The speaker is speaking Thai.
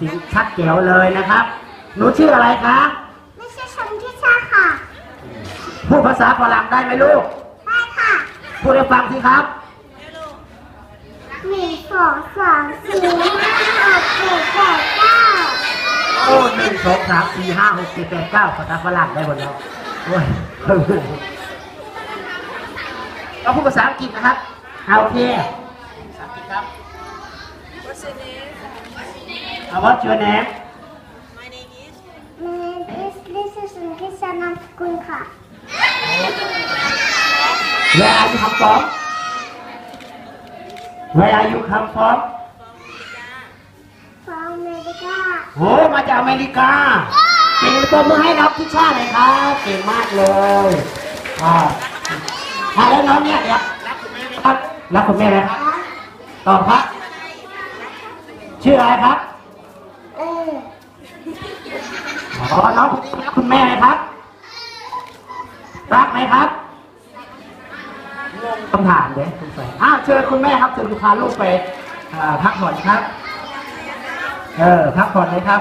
เสียงชัดแจ๋วเลยนะครับ หนูชื่ออะไรคะ ไม่ใช่ชมที่ชาค่ะ พูดภาษาฝรั่งได้ไหมลูก ได้ค่ะ พูดให้ฟังสิครับหนึ่งสองสามสี่ห้าหกเจ็ดแปดเก้าโอ้หนึ่งสองสามสี่ห้าหกเจ็ดแปดเก้าภาษาฝรั่งได้หมดแล้วโอ้ยเราพูดภาษาอังกฤษนะครับเอาโอเคภาษาอังกฤษครับ What's your name? Uh, What's your name My name is. My name is Lisa สุนทิชานามสกุลค่ะ Where are you come from Where are you come from ฟองอเมริกาโอ้มาจากอเมริกาเก่งตัวมือให้รับทิชชาหน่อยครับเก่งมากเลยอ่าอ่าแล้วน้องเนี่ยเดี๋ยวครับรักคุณแม่ไหมครับตอบครับชื่ออะไรครับ เอออ๋อน้องคนนี้รักคุณแม่ไหมครับ รักไหมครับงงคำถามเลยสงสัยอ้าวเชิญคุณแม่ครับเชิญพาลูกไปพักผ่อนครับ เออพักผ่อนเลยครับ